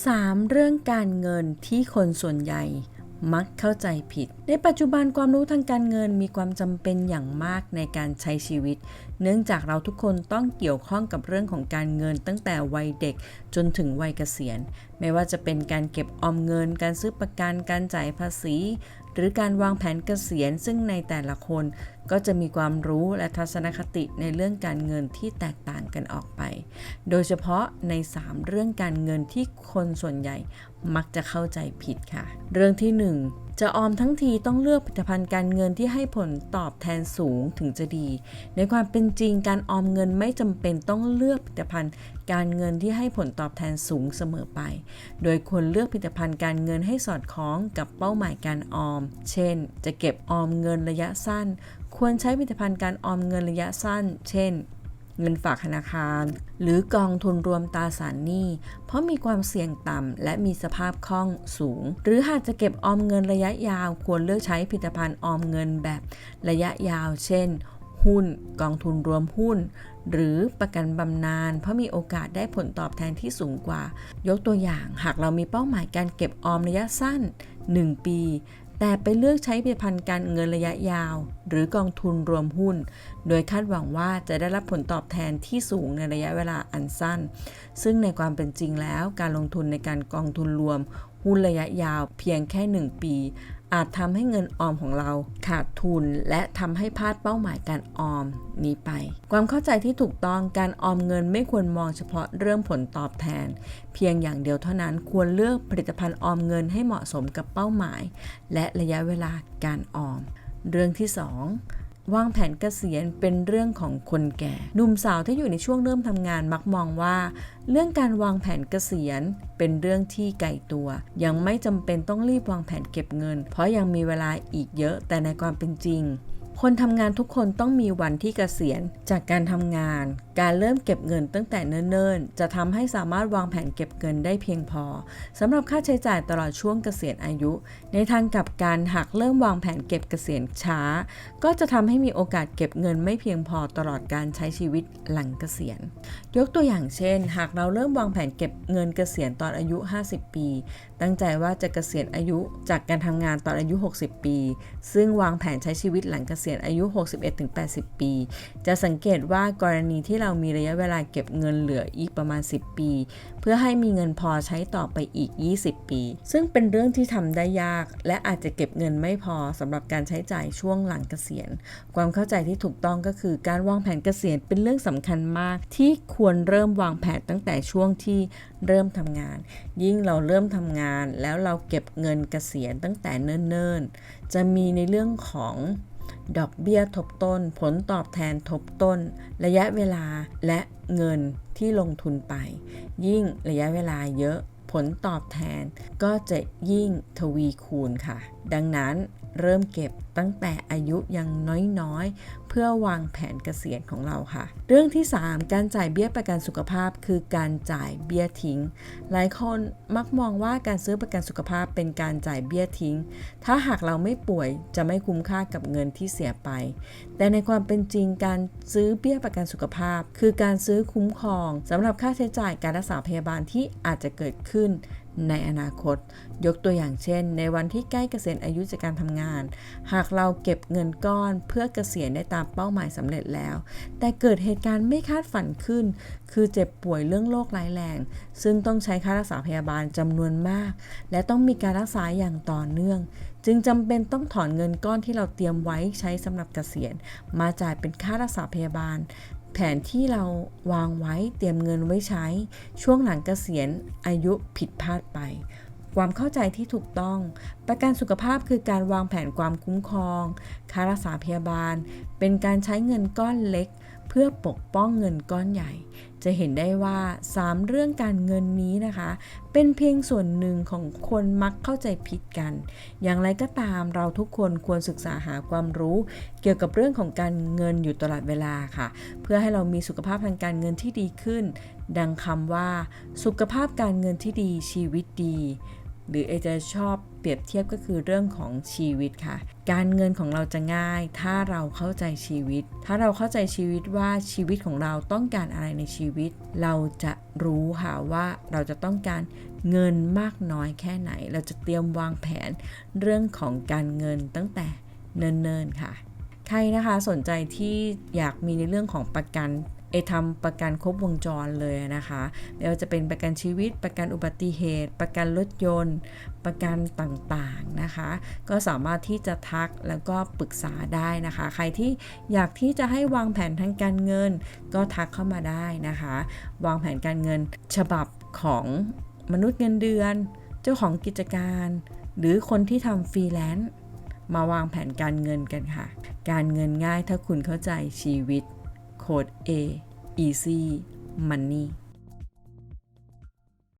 3. เรื่องการเงินที่คนส่วนใหญ่มักเข้าใจผิด ในปัจจุบันความรู้ทางการเงินมีความจำเป็นอย่างมากในการใช้ชีวิต เนื่องจากเราทุกคนต้องเกี่ยวข้องกับเรื่องของการเงินตั้งแต่วัยเด็กจนถึงวัยเกษียณ ไม่ว่าจะเป็นการเก็บออมเงิน การซื้อประกัน การจ่ายภาษี หรือการวางแผนเกษียณซึ่งในแต่ละคนก็จะมีความรู้และทัศนคติในเรื่องการเงินที่แตกต่างกันออกไป โดยเฉพาะใน 3 เรื่องการเงินที่คนส่วนใหญ่มักจะเข้าใจผิดค่ะ เรื่องที่ 1จะออมทั้งทีต้องเลือกผลิตภัณฑ์การเงินที่ให้ผลตอบแทนสูงถึงจะดี ในความเป็นจริงการออมเงินไม่จำเป็นต้องเลือกผลิตภัณฑ์การเงินที่ให้ผลตอบแทนสูงเสมอไป โดยควรเลือกผลิตภัณฑ์การเงินให้สอดคล้องกับเป้าหมายการออม เช่น จะเก็บออมเงินระยะสั้น ควรใช้ผลิตภัณฑ์การออมเงินระยะสั้น เช่น เงินฝากธนาคาร หรือกองทุนรวมตราสารหนี้ เพราะมีความเสี่ยงต่ำและมีสภาพคล่องสูง หรือหากจะเก็บออมเงินระยะยาว ควรเลือกใช้ผลิตภัณฑ์ออมเงินแบบระยะยาว เช่น หุ้น กองทุนรวมหุ้น หรือประกันบำนาญเพราะมีโอกาสได้ผลตอบแทนที่สูงกว่า ยกตัวอย่างหากเรามีเป้าหมายการเก็บออมระยะสั้น 1 ปี แต่ไปเลือกใช้ผลิตภัณฑ์การเงินระยะยาว หรือกองทุนรวมหุ้น โดยคาดหวังว่าจะได้รับผลตอบแทนที่สูงในระยะเวลาอันสั้น ซึ่งในความเป็นจริงแล้ว การลงทุนในการกองทุนรวม หุ้นระยะยาวเพียงแค่ 1 ปี อาจทำให้เงินออมของเราขาดทุนและทำให้พลาดเป้าหมายการออมนี้ไป ความเข้าใจที่ถูกต้องการออมเงินไม่ควรมองเฉพาะเรื่องผลตอบแทน เพียงอย่างเดียวเท่านั้นควรเลือกผลิตภัณฑ์ออมเงินให้เหมาะสมกับเป้าหมาย และระยะเวลาการออม เรื่องที่ 2 วางแผนเกษียณเป็นเรื่องของคนแก่ หนุ่มสาวที่อยู่ในช่วงเริ่มทำงานมักมองว่า เรื่องการวางแผนเกษียณเป็นเรื่องที่ไกลตัว ยังไม่จำเป็นต้องรีบวางแผนเก็บเงิน เพราะยังมีเวลาอีกเยอะแต่ในความเป็นจริง คนทำงานทุกคนต้องมีวันที่เกษียณจากการทำงาน การเริ่มเก็บเงินตั้งแต่เนิ่นๆ จะทำให้สามารถวางแผนเก็บเงินได้เพียงพอสำหรับค่าใช้จ่ายตลอดช่วงเกษียณอายุ ในทางกลับการหากเริ่มวางแผนเก็บเกษียณช้า ก็จะทำให้มีโอกาสเก็บเงินไม่เพียงพอตลอดการใช้ชีวิตหลังเกษียณ ยกตัวอย่างเช่น หากเราเริ่มวางแผนเก็บเงินเกษียณตอนอายุ 50 ปี ตั้งใจว่าจะเกษียณอายุจากการทำงานตอนอายุ 60 ปี ซึ่งวางแผนใช้ชีวิตหลังเกษียณอายุ 61-80 ปี จะสังเกตว่ากรณีที่เรามีระยะเวลาเก็บเงินเหลืออีกประมาณ 10 ปี เพื่อให้มีเงินพอใช้ต่อไปอีก 20 ปี ซึ่งเป็นเรื่องที่ทำได้ยาก และอาจจะเก็บเงินไม่พอสำหรับการใช้จ่ายช่วงหลังเกษียณ ความเข้าใจที่ถูกต้องก็คือการวางแผนเกษียณเป็นเรื่องสำคัญมาก ที่ควรเริ่มวางแผนตั้งแต่ช่วงที่เริ่มทำงาน ยิ่งเราเริ่มทำงาน แล้วเราเก็บเงินเกษียณตั้งแต่เนิ่นๆ จะมีในเรื่องของ ดอกเบี้ยทบต้น ผลตอบแทนทบต้น ระยะเวลาและเงินที่ลงทุนไป ยิ่งระยะเวลาเยอะผลตอบแทนก็จะยิ่งทวีคูณค่ะดังนั้นเริ่มเก็บตั้งแต่อายุยังน้อยๆ เพื่อวางแผนเกษียณของเราค่ะ เรื่องที่ 3 การจ่ายเบี้ยประกันสุขภาพ คือการจ่ายเบี้ยทิ้ง หลายคนมักมองว่าการซื้อประกันสุขภาพเป็นการจ่ายเบี้ยทิ้ง ถ้าหากเราไม่ป่วยจะไม่คุ้มค่ากับเงินที่เสียไป แต่ในความเป็นจริงการซื้อเบี้ยประกันสุขภาพ คือการซื้อคุ้มครองสำหรับค่าใช้จ่ายการรักษาพยาบาลที่อาจจะเกิดขึ้น ในอนาคต ยกตัวอย่างเช่น ในวันที่ใกล้เกษียณอายุจากการทำงาน หากเราเก็บเงินก้อนเพื่อเกษียณได้ตามเป้าหมายสำเร็จแล้ว แต่เกิดเหตุการณ์ไม่คาดฝันขึ้น คือเจ็บป่วยเรื่องโรคร้ายแรง ซึ่งต้องใช้ค่ารักษาพยาบาลจำนวนมาก และต้องมีการรักษาอย่างต่อเนื่อง จึงจำเป็นต้องถอนเงินก้อนที่เราเตรียมไว้ใช้สำหรับเกษียณ มาจ่ายเป็นค่ารักษาพยาบาล แผนที่เราวางไว้เตรียมเงินไว้ใช้ ช่วงหลังเกษียณอายุผิดพลาดไป ความเข้าใจที่ถูกต้อง ประกันสุขภาพคือการวางแผนความคุ้มครอง ค่ารักษาพยาบาล เป็นการใช้เงินก้อนเล็ก เพื่อปกป้องเงินก้อนใหญ่ จะเห็นได้ว่า 3 เรื่องการเงินนี้นะคะ เป็นเพียงส่วนหนึ่งของคนมักเข้าใจผิดกัน อย่างไรก็ตามเราทุกคนควรศึกษาหาความรู้ เกี่ยวกับเรื่องของการเงินอยู่ตลอดเวลาค่ะ เพื่อให้เรามีสุขภาพทางการเงินที่ดีขึ้น ดังคำว่า สุขภาพการเงินที่ดีชีวิตดี หรือเอจะชอบเปรียบเทียบก็คือเรื่องของชีวิตค่ะ การเงินของเราจะง่าย ถ้าเราเข้าใจชีวิต ถ้าเราเข้าใจชีวิตว่าชีวิตของเราต้องการอะไรในชีวิต เราจะรู้ค่ะว่าเราจะต้องการเงินมากน้อยแค่ไหน เราจะเตรียมวางแผนเรื่องของการเงินตั้งแต่เนิ่นๆค่ะ ใครนะคะสนใจที่อยากมีในเรื่องของประกัน เอทำประกันครบวงจรเลยนะคะไม่ว่าจะเป็นประกันชีวิต ประกันอุบัติเหตุ ประกันรถยนต์ ประกันต่างๆนะคะ ก็สามารถที่จะทักแล้วก็ปรึกษาได้นะคะ ใครที่อยากที่จะให้วางแผนทางการเงิน ก็ทักเข้ามาได้นะคะ วางแผนการเงินฉบับของมนุษย์เงินเดือน เจ้าของกิจการ หรือคนที่ทำฟรีแลนซ์มาวางแผนการเงินกันค่ะ การเงินง่ายถ้าคุณเข้าใจชีวิต โค้ด A Easy Money